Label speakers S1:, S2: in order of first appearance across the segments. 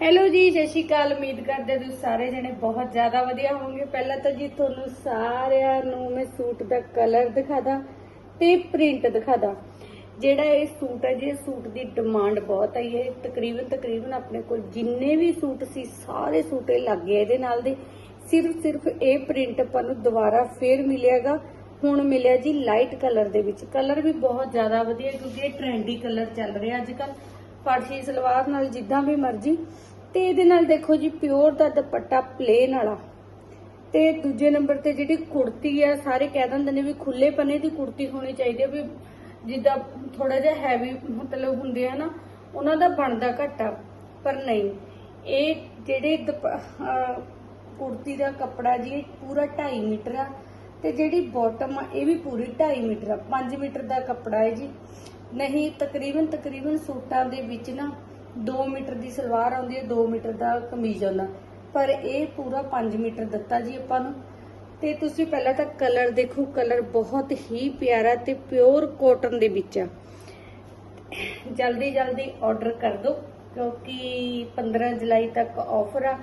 S1: Hello ਜੀ, ਸਤਿ ਸ਼੍ਰੀ ਅਕਾਲ। ਉਮੀਦ ਕਰਦੇ ਤੁਸੀਂ ਸਾਰੇ ਜਣੇ ਬਹੁਤ ਜ਼ਿਆਦਾ ਵਧੀਆ ਹੋਵੋਗੇ। ਪਹਿਲਾਂ ਤਾਂ ਜੀ ਤੁਹਾਨੂੰ ਸਾਰਿਆਂ ਨੂੰ ਮੈਂ ਸੂਟ ਦਾ ਕਲਰ ਦਿਖਾਦਾ ਤੇ ਪ੍ਰਿੰਟ ਦਿਖਾਦਾ। ਜਿਹੜਾ ਇਹ ਸੂਟ ਹੈ ਜੀ ਸੂਟ ਦੀ ਡਿਮਾਂਡ ਬਹੁਤ ਆਈ ਹੈ। ਤਕਰੀਬਨ ਤਕਰੀਬਨ ਆਪਣੇ ਕੋਲ ਜਿੰਨੇ ਵੀ ਸੂਟ ਸੀ, ਸਾਰੇ ਸੂਟ ਇਹ ਲੱਗ ਗਏ ਇਹਦੇ ਨਾਲ ਦੇ। ਸਿਰਫ ਸਿਰਫ ਇਹ ਪ੍ਰਿੰਟ ਆਪਾਂ ਨੂੰ ਦੁਬਾਰਾ ਫੇਰ ਮਿਲਿਆਗਾ। ਹੁਣ ਮਿਲਿਆ ਜੀ ਲਾਈਟ ਕਲਰ ਦੇ ਵਿੱਚ। ਕਲਰ ਵੀ ਬਹੁਤ ਜ਼ਿਆਦਾ ਵਧੀਆ, ਕਿਉਂਕਿ ਇਹ ਟ੍ਰੈਂਡੀ ਕਲਰ ਚੱਲ ਰਿਹਾ ਅੱਜ ਕੱਲ ਫਾਰਸੀ ਸਲਵਾਰ ਨਾਲ ਜਿੱਦਾਂ ਵੀ ਮਰਜ਼ੀ। ਤੇ ਇਹਦੇ ਨਾਲ ਦੇਖੋ ਜੀ ਪਿਓਰ ਦਾ ਦੁਪੱਟਾ ਪਲੇਨ ਵਾਲਾ। ਤੇ ਦੂਜੇ ਨੰਬਰ ਤੇ ਜਿਹੜੀ ਕੁੜਤੀ ਆ, ਸਾਰੇ ਕਹਿ ਦਿੰਦੇ ਨੇ ਵੀ ਖੁੱਲੇ ਪਨੇ ਦੀ ਕੁੜਤੀ ਹੋਣੀ ਚਾਹੀਦੀ ਹੈ ਵੀ ਜਿੱਦਾਂ ਥੋੜਾ ਜਿਹਾ ਹੈਵੀ ਮਤਲਬ ਹੁੰਦੇ ਆ ਨਾ, ਉਹਨਾਂ ਦਾ ਬਣਦਾ ਘੱਟਾ ਪਰ ਨਹੀਂ। ਇਹ ਜਿਹੜੇ ਦੁਪ- ਕੁੜਤੀ ਦਾ ਕੱਪੜਾ ਜੀ, ਇਹ ਪੂਰਾ 2.5 ਮੀਟਰ ਆ, ਤੇ ਜਿਹੜੀ ਬਾਟਮ ਆ, ਇਹ ਵੀ ਪੂਰੀ 2.5 ਮੀਟਰ ਆ 5 ਮੀਟਰ ਦਾ ਕੱਪੜਾ ਹੈ ਜੀ। ਨਹੀਂ, ਤਕਰੀਬਨ ਤਕਰੀਬਨ ਸੂਟਾਂ ਦੇ ਵਿੱਚ ਨਾ 2 ਮੀਟਰ ਦੀ ਸਲਵਾਰ ਆਉਂਦੀ ਹੈ 2 ਮੀਟਰ ਦਾ ਕਮੀਜ਼ ਆਉਂਦਾ। ਪਰ ਇਹ ਪੂਰਾ 5 ਮੀਟਰ ਦਿੱਤਾ ਜੀ ਆਪਾਂ ਨੂੰ। ਤੇ ਤੁਸੀਂ ਪਹਿਲਾਂ ਤਾਂ ਕਲਰ ਦੇਖੋ, ਕਲਰ ਬਹੁਤ ਹੀ ਪਿਆਰਾ ਤੇ ਪਿਓਰ ਕਾਟਨ ਦੇ ਵਿੱਚ ਆ। ਜਲਦੀ ਜਲਦੀ ਆਰਡਰ ਕਰ ਦਿਓ, ਕਿਉਂਕਿ 15 ਜੁਲਾਈ ਤੱਕ ਆਫਰ ਆ।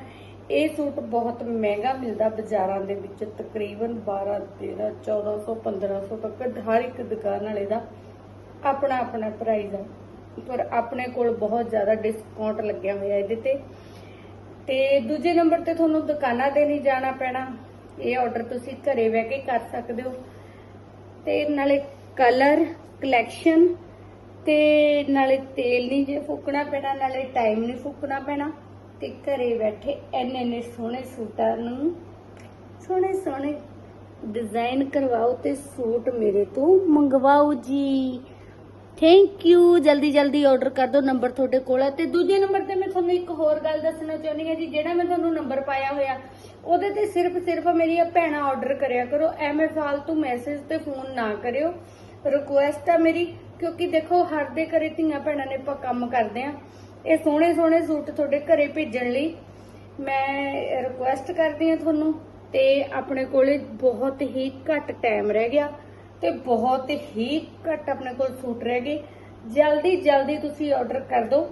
S1: ਇਹ ਸੂਟ ਬਹੁਤ ਮਹਿੰਗਾ ਮਿਲਦਾ ਬਾਜ਼ਾਰਾਂ ਦੇ ਵਿੱਚ, ਤਕਰੀਬਨ 12 13 1400 1500 ਤੱਕ ਹਰ ਇੱਕ ਦੁਕਾਨ ਵਾਲੇ ਦਾ। ਆਪਣਾ ਆਪਣਾ ਪ੍ਰਾਈਜ਼ ਆ। ਪਰ ਆਪਣੇ ਕੋਲ ਬਹੁਤ ਜ਼ਿਆਦਾ ਡਿਸਕਾਊਂਟ ਲੱਗਿਆ ਹੋਇਆ ਇਹਦੇ ਤੇ। ਤੇ ਦੂਜੇ ਨੰਬਰ ਤੇ ਤੁਹਾਨੂੰ ਦੁਕਾਨਾਂ ਤੇ ਨਹੀਂ ਜਾਣਾ ਪੈਣਾ। ਇਹ ਆਰਡਰ ਤੁਸੀਂ ਘਰੇ ਬਹਿ ਕੇ ਕਰ ਸਕਦੇ ਹੋ। ਤੇ ਨਾਲੇ ਕਲਰ ਕਲੈਕਸ਼ਨ ਤੇ ਨਾਲੇ ਤੇਲ ਨਹੀਂ ਜੇ ਫੂਕਣਾ ਪੈਣਾ, ਨਾਲੇ ਟਾਈਮ ਨਹੀਂ ਫੂਕਣਾ ਪੈਣਾ। ਤੇ ਘਰੇ ਬੈਠੇ ਐਨੇ ਐਨੇ ਸੋਹਣੇ ਸੂਟਾਂ ਨੂੰ ਸੋਹਣੇ ਸੋਹਣੇ ਡਿਜ਼ਾਈਨ ਕਰਵਾਓ ਤੇ ਸੂਟ ਮੇਰੇ ਤੋਂ ਮੰਗਵਾਓ ਜੀ। ਥੈਂਕ ਯੂ ਜਲਦੀ ਜਲਦੀ ਆਰਡਰ ਕਰ ਦਿਓ ਨੰਬਰ ਤੁਹਾਡੇ ਕੋਲ ਹੈ। ਤੇ ਦੂਜੇ ਨੰਬਰ ਤੇ ਮੈਂ ਤੁਹਾਨੂੰ ਇੱਕ ਹੋਰ ਗੱਲ ਦੱਸਣਾ ਚਾਹੁੰਦੀ ਹਾਂ ਜੀ, ਜਿਹੜਾ ਮੈਂ ਤੁਹਾਨੂੰ ਨੰਬਰ ਪਾਇਆ ਹੋਇਆ, ਉਹਦੇ ਤੇ ਸਿਰਫ ਸਿਰਫ ਮੇਰੀਆਂ ਭੈਣਾਂ ਆਰਡਰ ਕਰਿਆ ਕਰੋ। ਐਵੇਂ ਫਾਲਤੂ ਮੈਸੇਜ ਤੇ ਫੋਨ ਨਾ ਕਰਿਓ। ਰਿਕੁਐਸਟ ਆ ਮੇਰੀ, ਕਿਉਂਕਿ ਦੇਖੋ, ਹਰ ਦੇ ਘਰੇ ਧੀਆਂ ਭੈਣਾਂ ਨੇ ਆਪਾਂ ਕੰਮ ਕਰਦੇ ਆ ਇਹ ਸੋਹਣੇ ਸੋਹਣੇ ਸੂਟ ਤੁਹਾਡੇ ਘਰੇ ਭੇਜਣ ਲਈ ਮੈਂ ਰਿਕੁਐਸਟ ਕਰਦੀ ਹਾਂ ਤੁਹਾਨੂੰ। ਤੇ ਆਪਣੇ ਕੋਲੇ ਬਹੁਤ ਹੀ ਘੱਟ ਟਾਈਮ ਰਹਿ ਗਿਆ। ਤੇ ਬਹੁਤ ਹੀ ਘੱਟ ਆਪਣੇ ਕੋਲ ਸੂਟ ਰਹਿ ਗਏ। ਜਲਦੀ ਜਲਦੀ ਤੁਸੀਂ ਆਰਡਰ ਕਰ ਦਿਓ।